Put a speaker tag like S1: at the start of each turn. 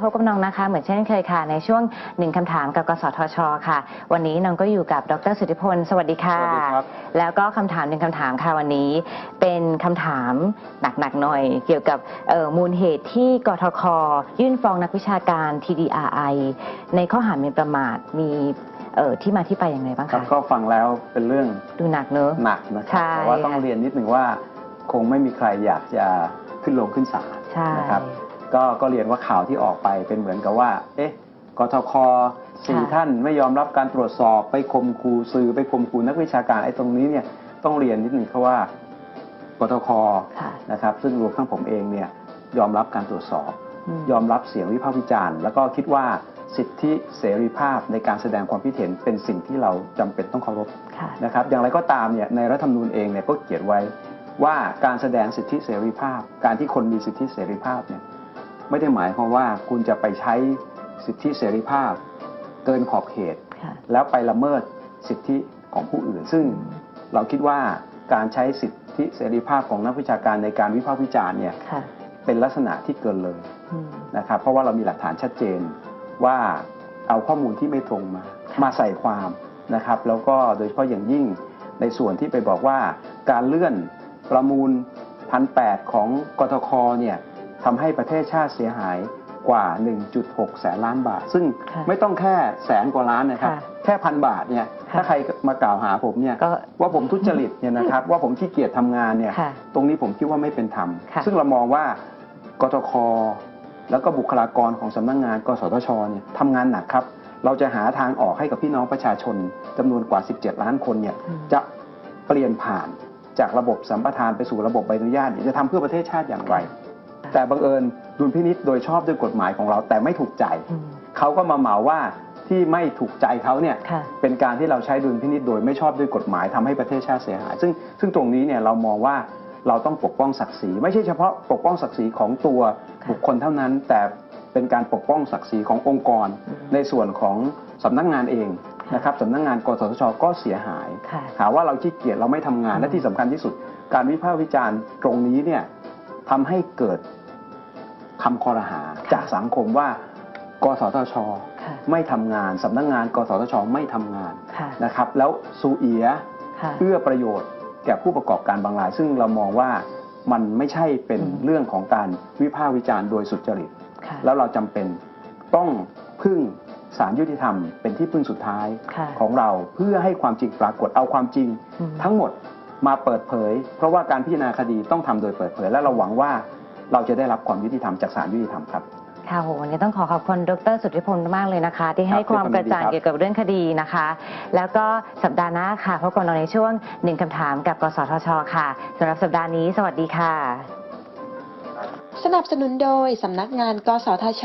S1: พบกับน้องนะคะ เหมือนเช่นเคยค่ะ ในช่วงหนึ่งคำถามกับกสทช ค่ะ วันนี้น้องก็อยู่กับดรสุทธิพล สวัสดีค่ะ
S2: สวัสดีครับ
S1: แล้วก็คำถามหนึ่งคำถามค่ะวันนี้ เป็นคำถามหนักๆหน่อย เกี่ยวกับเอ่อมูลเหตุที่กทค ยื่นฟ้องนักวิชาการ TDRI ในข้อหาหมิ่นประมาทมีเอ่อที่มาที่ไปอย่างไรบ้าง
S2: ครับ
S1: คะ
S2: ก็ฟังแล้วเป็นเรื่อง
S1: ดูหนักเนอะ
S2: หนักนะครั
S1: ใช่
S2: แต่ว่าต้อง
S1: ค่ะ
S2: เรียนนิดหนึ่งว่า คงไม่มีใครอยากจะขึ้นลงขึ้นศาล
S1: ใช่
S2: นะครับ ก็ก็เรียนว่าข่าวที่ออกไปเป็นเหมือนกับว่า เอ๊ะกทคสี่
S1: ค่ะ
S2: ท่านไม่ยอมรับการตรวจสอบไปข่มขู่สื่อไปข่มขู่นักวิชาการไอ้ตรงนี้เนี่ยต้องเรียนนิดหนึ่งครับว่ากทค
S1: ค่ะ
S2: นะครับ ซึ่งรวมทั้งผมเองเนี่ยยอมรับการตรวจสอบ
S1: ม
S2: ยอมรับเสียงวิพากษ์วิจารณ์ แล้วก็คิดว่าสิทธิเสรีภาพในการแสดงความคิดเห็นเป็นสิ่งที่เราจำเป็นต้องเคารพ
S1: ค่ะ
S2: นะครับ อย่างไรก็ตามเนี่ยในรัฐธรรมนูญเองเนี่ยก็เขียนไว้ว่าการแสดงสิทธิเสรีภาพ การที่คนมีสิทธิเสรีภาพเนี่ย ไม่ได้หมายความว่าคุณจะไปใช้สิทธิเสรีภาพ เกินขอบเขต
S1: ค่ะ
S2: แล้วไปละเมิดสิทธิของผู้อื่น ซึ่งเราคิดว่าการใช้สิทธิเสรีภาพของนักวิชาการในการวิพากษ์วิจารณ์เนี่ย
S1: ค่ะ
S2: เป็นลักษณะที่เกินเลย
S1: อืม
S2: นะครับเพราะว่าเรามีหลักฐานชัดเจนว่าเอาข้อมูลที่ไม่ตรงมา
S1: ค่ะ
S2: มาใส่ความนะครับ แล้วก็โดยเฉพาะอย่างยิ่งในส่วนที่ไปบอกว่าการเลื่อนประมูลพันแของกทคเนี่ย ทำให้ประเทศชาติเสียหายกว่า 1.6 แสนล้านบาท ซึ่ง
S1: ค่ะ
S2: ไม่ต้องแค่แสนกว่าล้านนะครับ
S1: ค่ะ
S2: แค่พันบาทเนี่ย
S1: ค่ะ
S2: ถ้าใครมากล่าวหาผมเนี่ย
S1: ก็
S2: ว่าผมทุจริตเนี่ยนะครับ ว่าผมขี้เกียจทำงานเนี่ย
S1: ค่ะ
S2: ตรงนี้ผมคิดว่าไม่เป็นธรรม
S1: ค่ะ
S2: ซึ่งเรามองว่ากทค แล้วก็บุคลากรของสำนักงาน กสทชเนี่ยทำงานหนักครับ เราจะหาทางออกให้กับพี่น้องประชาชนจำนวนกว่า 17 ล้านคนเนี่ย
S1: อืม
S2: จะเปลี่ยนผ่านจากระบบสัมปทานไปสู่ระบบใบอนุญาตเนี่ยจะทำเพื่อประเทศชาติอย่างไร แต่บังเอิญดุลพินิษโดยชอบด้วยกฎหมายของเราแต่ไม่ถูกใจ
S1: อืม
S2: เขาก็มาเหมาว่าที่ไม่ถูกใจเขาเนี่ย
S1: ค่ะ
S2: เป็นการที่เราใช้ดุลพินิษโดยไม่ชอบด้วยกฎหมายทำให้ประเทศชาติเสียหาย ซึ่งซึ่งตรงนี้เนี่ยเรามองว่าเราต้องปกป้องศักดิ์ศรีไม่ใช่เฉพาะปกป้องศักดิ์ศรีของตัว
S1: ค่ะ
S2: บุคคลเท่านั้น แต่เป็นการปกป้องศักดิ์ศรีขององค์กร
S1: อืม
S2: ในส่วนของสำนักงานเองนะครับสำนักงานกสทชก็เสียหาย
S1: ค่ะ
S2: หาว่าเราขี้เกียจเราไม่ทำงาน
S1: อืม
S2: และที่สำคัญที่สุด การวิพากษ์วิจารณ์ตรงนี้เนี่ย ทำให้เกิดคำคอรหาจากสังคมว่ากสทช
S1: ค่ะ
S2: ไม่ทำงานสำนักงาน กสทช ไม่ทำงาน
S1: ค่ะ
S2: นะครับ แล้วซูเอีย
S1: ค่ะ
S2: เอื้อประโยชน์แก่ผู้ประกอบการบางราย ซึ่งเรามองว่ามันไม่ใช่เป็น
S1: อืม
S2: เรื่องของการวิพากษ์วิจารณ์โดยสุจริต
S1: ค่ะ
S2: แล้วเราจำเป็นต้องพึ่งศาลยุติธรรมเป็นที่พึ่งสุดท้าย
S1: ค่ะ
S2: ของเราเพื่อให้ความจริงปรากฏเอาความจริง
S1: อืม
S2: ทั้งหมด มาเปิดเผย เพราะว่าการพิจารณาคดีต้องทำโดยเปิดเผย และเราหวังว่าเราจะได้รับความยุติธรรมจากศาลยุติธรรมครับ
S1: ค่ะโหวันนี้ต้องขอขอบคุณดรสุทธิพลมากเลยนะคะ ที่ให้
S2: ครับ
S1: ความกระจ่าง
S2: ครับ
S1: เกี่ยวกับเรื่องคดีนะคะ แล้วก็สัปดาห์หน้าค่ะพบกันเราในช่วงหนึ่งคำถามกับกสทช ค่ะสำหรับสัปดาห์นี้ สวัสดีค่ะ
S3: สนับสนุนโดยสำนักงาน กสทช